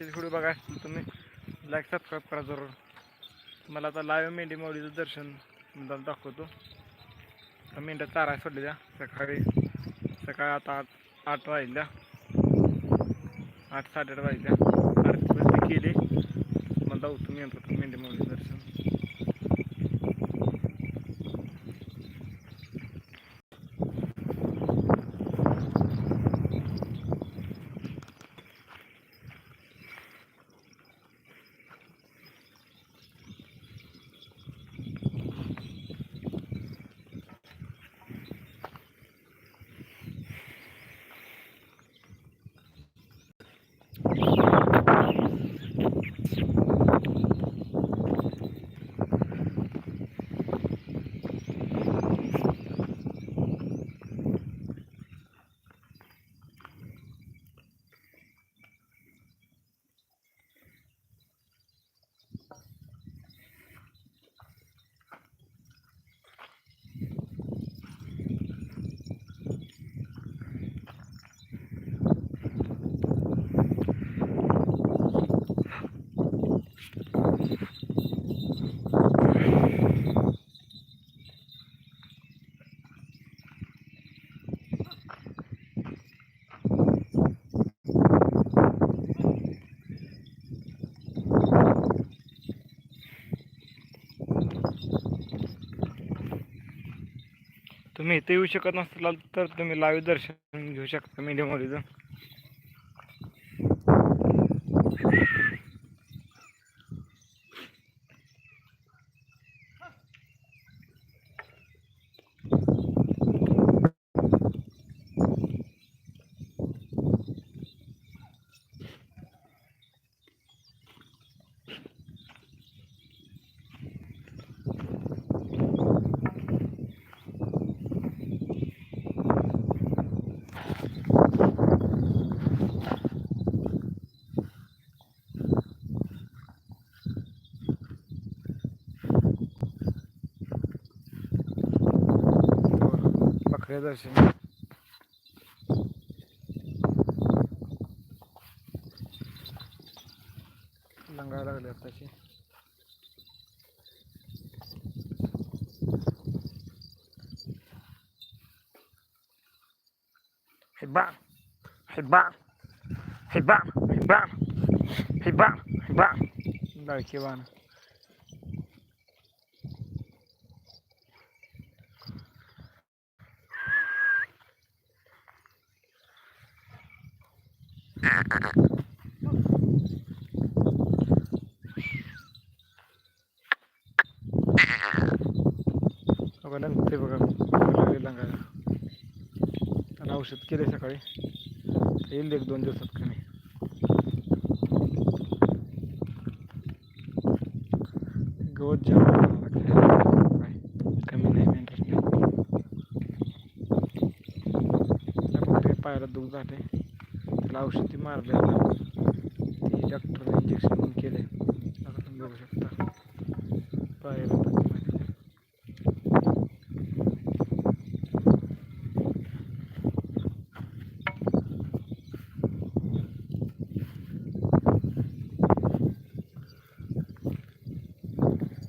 Video बघा असतील तुम्ही लाईक सबस्क्राईब करा जरूर. मला आता लाईव्ह मेंढी माऊलीचं दर्शन मुद्दाम दाखवतो. आता मेंढ्या चारा सोडल्या सकाळी सकाळी आता आठ आठ वाजल्या. आठ साडेआठ वाजल्या. आरती केली. मला दाखवतो तुम्ही येतो मेंढी माऊलीचं दर्शन. तुम्ही इथे येऊ शकत नसलाल तर तुम्ही लाईव्ह दर्शन घेऊ शकता मेंढी माऊलीचं बकऱ्या दर्शन लंगायला लागले आताशी हे बा हे बा हे बा हे बा हे बा हे बा लाडकी बाण ते बघा लागले लंगायला. त्याला औषध केले सकाळी. येईल एक दोन दिवसात कमी गवत जेवण काय? कमी नाही मेंढर पायाला दुख झाले त्याला औषधी मारले आता. ते डॉक्टरने इंजेक्शन पण केले आता तुम्ही बघू शकता. पायाला दुखी मारली.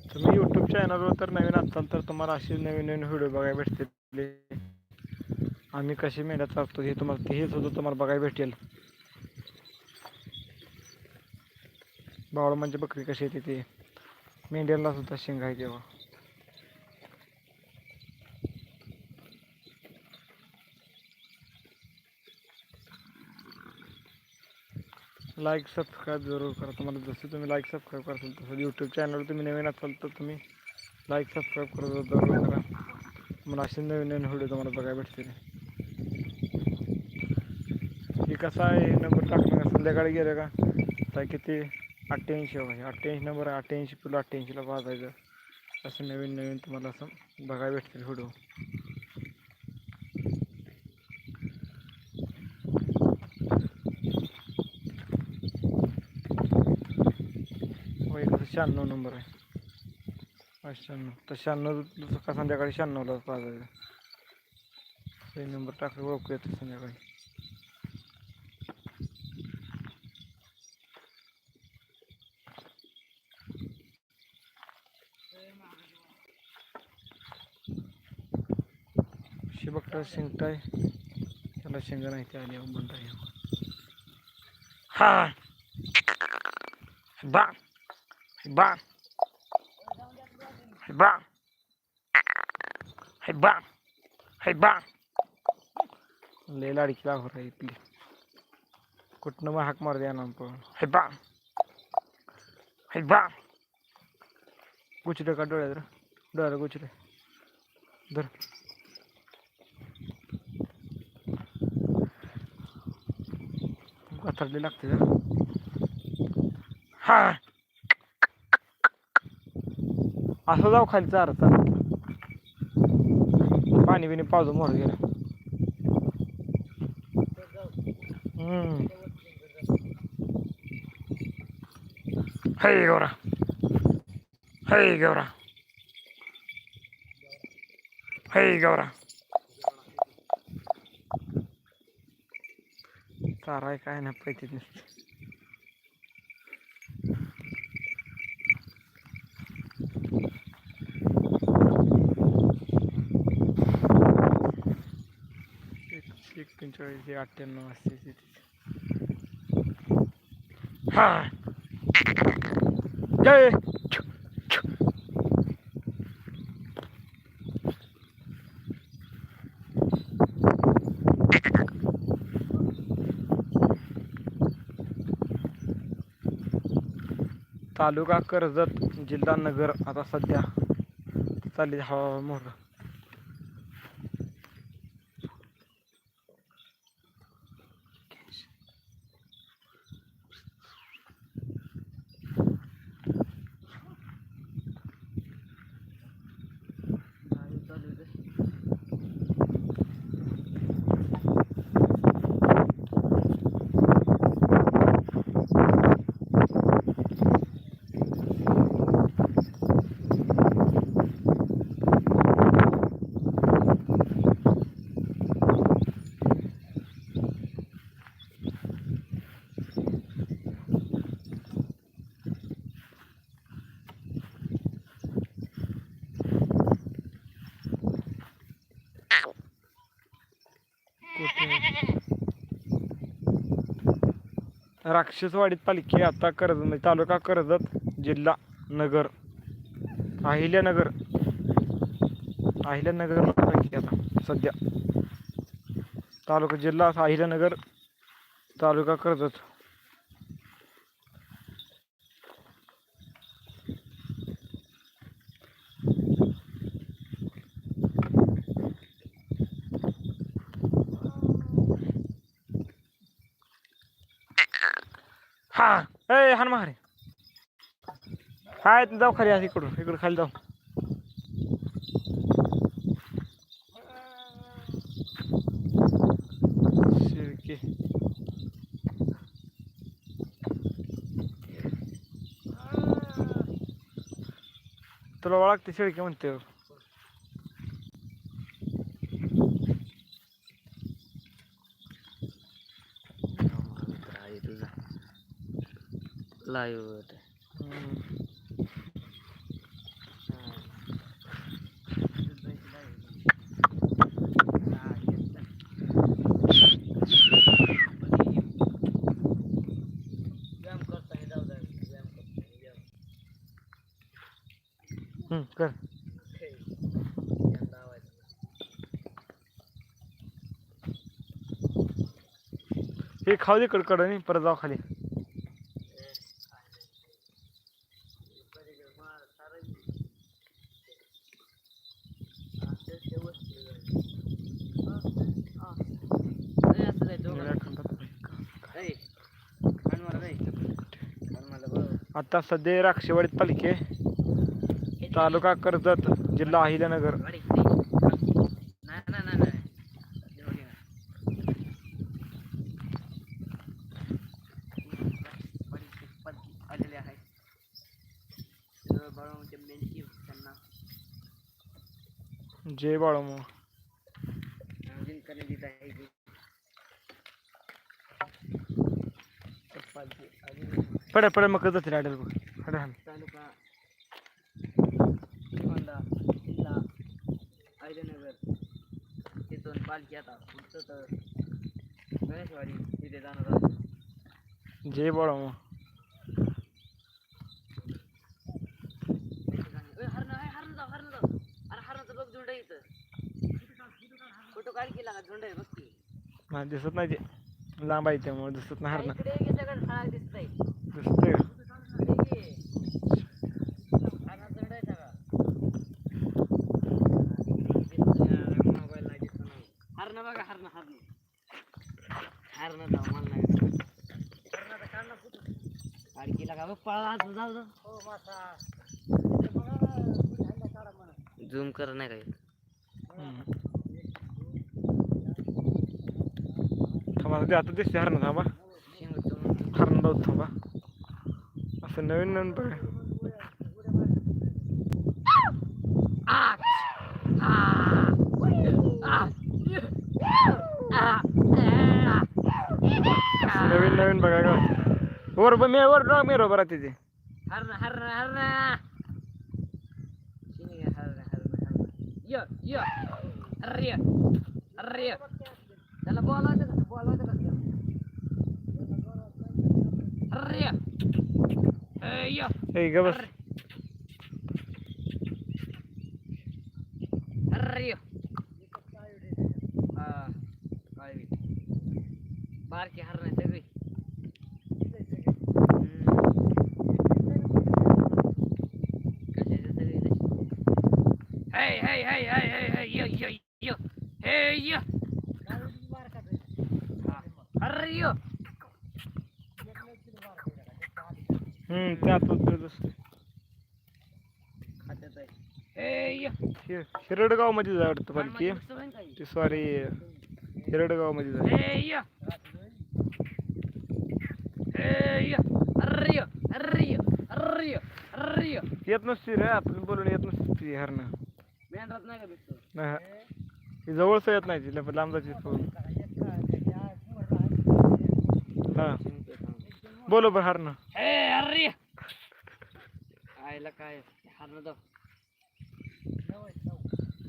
तुम्ही यूट्यूब चॅनलवर तर नवीन असाल तर तुम्हाला असे नवीन नवीन व्हिडिओ बघायला भेटतील. आम्ही कशी मेंढ्या चालतो हे तुम्हाला तेही सुद्धा तुम्हाला बघायला भेटेल बावळ म्हणजे बकरी कशी येते ते? मेंढ्यांना सुद्धा शेंग आहे तेव्हा. लाईक सबस्क्राईब जरूर करा तुम्हाला. जसं तुम्ही लाईक सबस्क्राईब कराल तसं यूट्यूब चॅनल तुम्ही नवीन असाल तर तुम्ही लाईक सबस्क्राईब करा जरूर करा. मला असे नवीन नवीन व्हिडिओ तुम्हाला बघायला भेटतील. हे कसा आहे? नंबर टाकणं का? संध्याकाळी गेलं का? काय किती? अठ्ठ्याऐंशी आहे. अठ्ठ्याऐंशी नंबर आहे. अठ्ठ्याऐंशी किलो अठ्ठ्याऐंशीला वाजायचं. असं नवीन नवीन तुम्हाला असं बघायला भेटतील video Shannon o number o shannon to shannon to saka sande kari shannon o lazava zay zay number takri wau kuiyata shande kai ha ha. बा बा हाय बा हाय बा लय लाडकी लागवर आहे इथली कुठनं मग हाक मार द्या ना पण हाय बा हाय बा गुचरे का डोळ्यात रे? डोळ्याला गुचरे. धर. कातरली लागते हा. असं जाऊ खाली चारता. पाणी बिणी पावसा मोर गेलं. हय गौरा. हय गौरा. हय गौरा. चाराय काय ना पैसे नसते. पंचेचाळीस हे अठ्ठ्याण्णव असते हा जय तालुका कर्जत जिल्हा नगर आता सध्या चालली हवा मोर राक्षसवाडीत पालिके आता कर्जत म्हणजे तालुका कर्जत जिल्हा नगर. अहिल्यानगर. अहिल्यानगर पालखी आता सध्या. तालुका जिल्हा अहिल्यानगर तालुका कर्जत हा ए हान मारे हाय जाऊ खाली आज इकडून इकडून खाली जाऊ. शिरके. तुला ओळखते शिळके म्हणते हो. मित्र आहे तुझा लाईव्ह हम्म. हम्म, कर हे खाऊ दे कडकड नाही परत जाऊ खाली आता सध्या राक्षेवाडीत पालिके तालुका कर्जत जिल्हा अहिल्यानगर. आलेले आहे बाळाच्या त्यांना जय बाळमो जिंकणे देत आहे की चप्पाची आणि पड पड मग जाते राडेल बघ. हड हान तालुका जिल्हा हे इथून पालखी आता तर गणेशवाडी तिथे जाणार आहे. जय बाळा मग इथं. दिसत नाही ते. लांब आहे त्यामुळे दिसत नाही हरणं. दिसत नाही. झूम कर नाही हम्म. थांबा आता दिसते हरणं थांबा. हरण थांबा. असं नवीन नवीन बघा असं नवीन नवीन बघा का वर ब- मे वर राव मेरो बरा तिथे हरण हरण हरण हरण हरण य य अरे अरे त्याला बोलावचं कसं बोलावचं कसं अरे ए, य ए ग बस अरे हा काय बी. बारकी हरण सगळी हम्म. कशाचे सगळे तसे. Hey, hey, hey, hey, hey, hey, yo, yo, yo. Hey, yo. हा. अरे यो हम्म त्या तो खात्यात आहे. हे यो. हिरडगावमध्ये जाय वाटतं पालखी? ती सॉरी हिरडगावमध्ये जाय हे यो. हे यो. अरे यो. अरे यो. अरे यो. अरे यो. येत नसती रे आपण बोलून येत नसती ती हरणं. मेंढरात नाही जवळच येत नाही ती लप- लांब जायची हा. बोलो बरं हरणं अरे! आयला काय हरण दाव.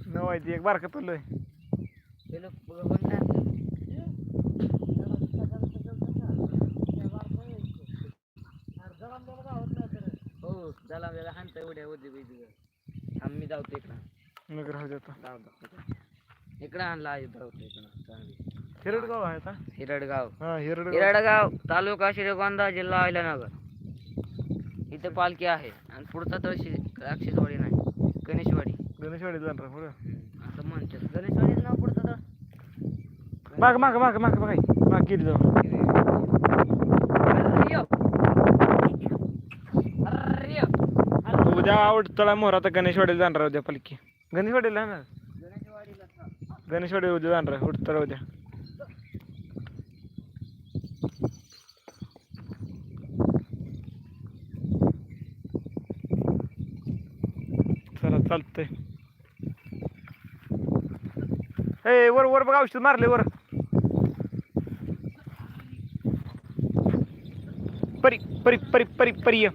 नऊ आहे ती एक बारका पडलोय ते लोक बघून टाकलं हो चला वेळा हाणता एवढ्या होते पाहिजे आम्ही जाऊ इकडं. नगर इकडं आणला आहे इकडं. चांगली. हिरडगाव आहे का? हिरडगाव. हा हिरडगाव. हिरडगाव तालुका श्रीगोंदा जिल्हा अहिल्यानगर. इथं पालखी आहे. आणि पुढचा तळशी अक्षसवाडी नाही गणेशवाडी. गणेशवाडी जाणार पुढं. असं म्हणतात. गणेशवाडीच नाव पुढचं तर? माग माग माग माग बघाय माग. गेली जाऊ. अरे यो. अरे यो. उद्या आवडतळा मोहर आता गणेशवाडीला जाणार उद्या पालखी. गणेशवाडीला जाणार? गणेशवाडीला. गणेशवाडी जाणार आहे उडतळा उद्या चला चालतंय. हे वर वर बघा औषध मारले वर. परी परी परी परी परी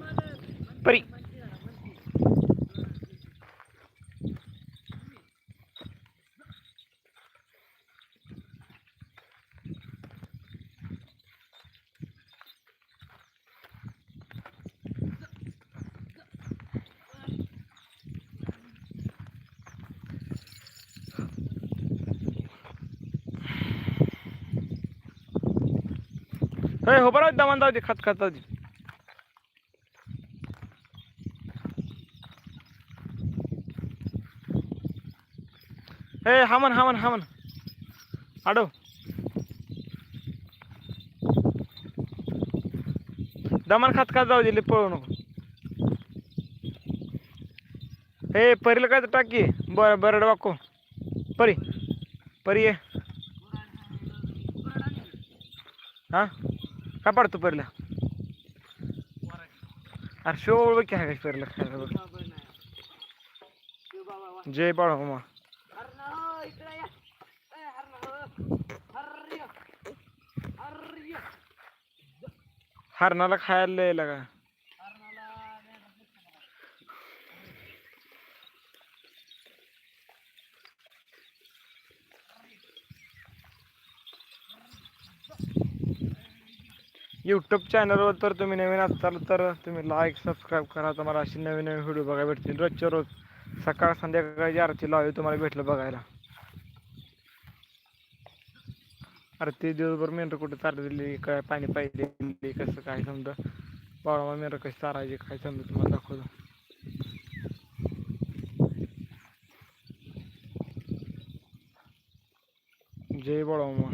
हे हो बरं दमान जाऊ दे खात खात जाऊ दे. हे हामन हामन हामन. आडो दमान खात खात जाऊ दिले लय पळू नको. हे परीला काय तर टाकी बर बरड वाको परी. परी ये. हा? काय पाडतो परला? अरे शो बघ की आहे खायला जय बाळा मामा. हरणाला खायला का लागा हरणाला नाही का भेटतं मला. यूट्यूब चॅनलवर तर तुम्ही नवीन असाल तर तुम्ही लाईक सबस्क्राईब करा. तुम्हाला अशी नवीन नवीन व्हिडिओ बघायला भेटतील. रोजच्या रोज सकाळ संध्याकाळी जी आरती लावली तुम्हाला भेटलं बघायला. अरे ते दिवसभर मेंढर कुठे दिली काय पाणी पाहिजे कसं काय समजा? बाळा मेंढर कशी चारायची काय समजा तुम्हाला दाखवतो. जय बाळामा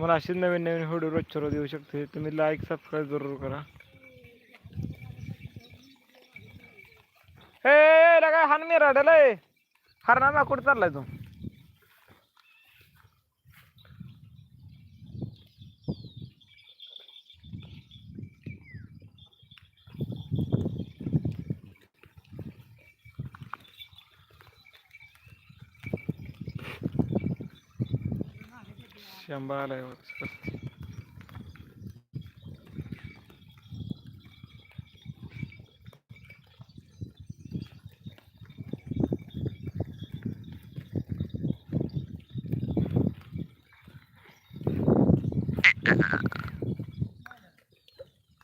तुम्हाला अशीच नवीन नवीन व्हिडिओ रोजच्या रोज येऊ शकते. तुम्ही लाईक सबस्क्राईब जरूर करा. ए लगा हान मी रडलय हरणा कुठं चाललाय तू? शंभर आलाय वाटतं.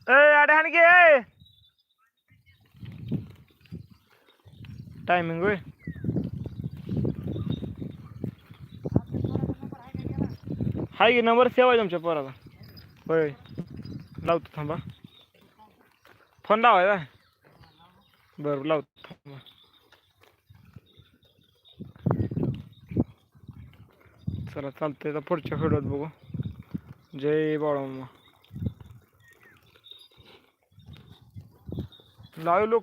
ए अडे हाण घे टायमिंग होय हाय की नंबर सेव आहे तुमच्या पोराला होय लावतो थांबा. फोन लावाय बरं लावतो थांबा. चला चालतंय. तर पुढच्या व्हिडिओत बघू. जय बाळाम्मा लाव लोक